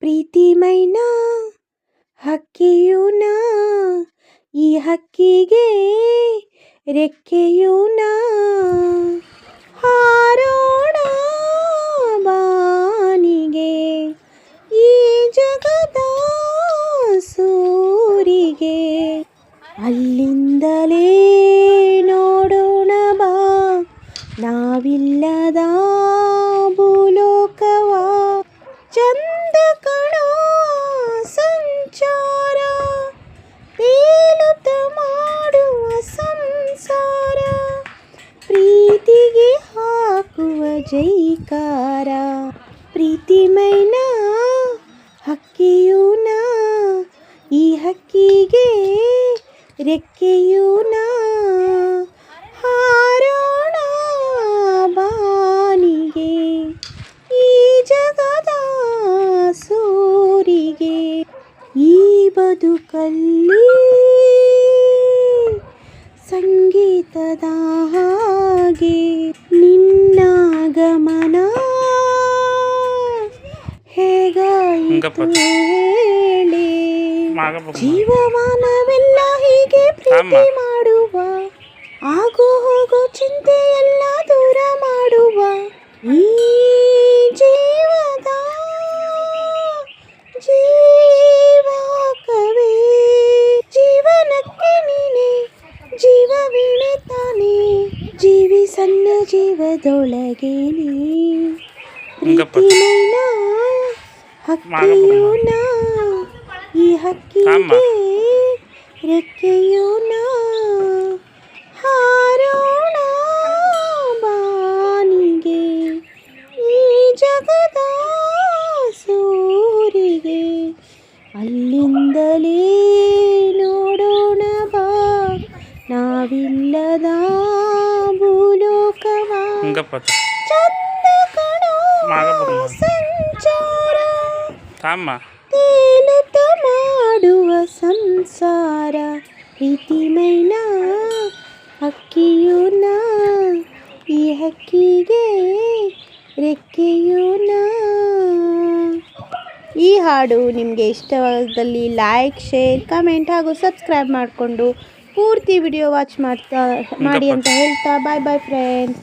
ಪ್ರೀತಿಮೈನ ಹಕ್ಕಿಯೂ ನಾ ಈ ಹಕ್ಕಿಗೆ ರೆಕ್ಕೆಯೂ ನಾ ಹಾರೋಣ ಬಾನಿಗೆ ಈ ಜಗದ ಸೂರಿಗೆ. ಅಲ್ಲಿಂದಲೇ ನೋಡೋಣ ಬಾ, ನಾವಿಲ್ಲದ ಕಣ ಸಂಚಾರ ತೇಲುತ್ತ ಮಾಡುವ ಸಂಸಾರ ಪ್ರೀತಿಗೆ ಹಾಕುವ ಜೈಕಾರ ಪ್ರೀತಿಮೈನ ಹಕ್ಕಿಯೂ ನಾ ಈ ಹಕ್ಕಿಗೆ ರೆಕ್ಕೆಯೂ ಬದುಕಲ್ಲಿ ಸಂಗೀತದ ಹಾಗೆ ನಿನ್ನ ಗಮನ ಹೇಗಾಯಿತು ಹೇಳಿ. ಜೀವಮಾನವೆಲ್ಲ ಹೀಗೆ ಪ್ರೀತಿ ಮಾಡುವ. ಆಗೋ ಹೋಗೋ ಚಿಂತೆ ಜೀವದೊಳಗೆ ನೀ ಹಂಗಪ್ಪ. ಪ್ರೀತಿನೈನ ಹಕ್ಕಿಯೂ ನಾ ಈ ಅಮ್ಮ. ಹಕ್ಕಿಗೆ ರೆಕ್ಕೆಯೂ ನಾ ಹಾರೋಣ ಬಾನಿಗೆ ಈ ಜಗದ ಸೂರಿಗೆ ಅಲ್ಲಿಂದಲೇ ನೋಡೋಣ ಬಾ ನಾವಿಲ್ಲದ ಭೂಲೋಕವ ಹಂಗಪ್ಪ ತೇಲುತ್ತ ಮಾಡುವ ಸಂಸಾರ. ಪ್ರೀತಿಮೈನ ಹಕ್ಕಿಯೂ ನಾ ಈ ಹಕ್ಕಿಗೆ ರೆಕ್ಕೆಯೂ ನಾ ಈ ಹಾಡು ನಿಮಗೆ ಇಷ್ಟವಾದಲ್ಲಿ ಲೈಕ್ ಶೇರ್ ಕಮೆಂಟ್ ಹಾಗೂ ಸಬ್ಸ್ಕ್ರೈಬ್ ಮಾಡಿಕೊಂಡು ಪೂರ್ತಿ ವಿಡಿಯೋ ವಾಚ್ ಮಾಡ್ತಾ ಮಾಡಿ ಅಂತ ಹೇಳ್ತಾ ಬಾಯ್ ಬಾಯ್ ಫ್ರೆಂಡ್ಸ್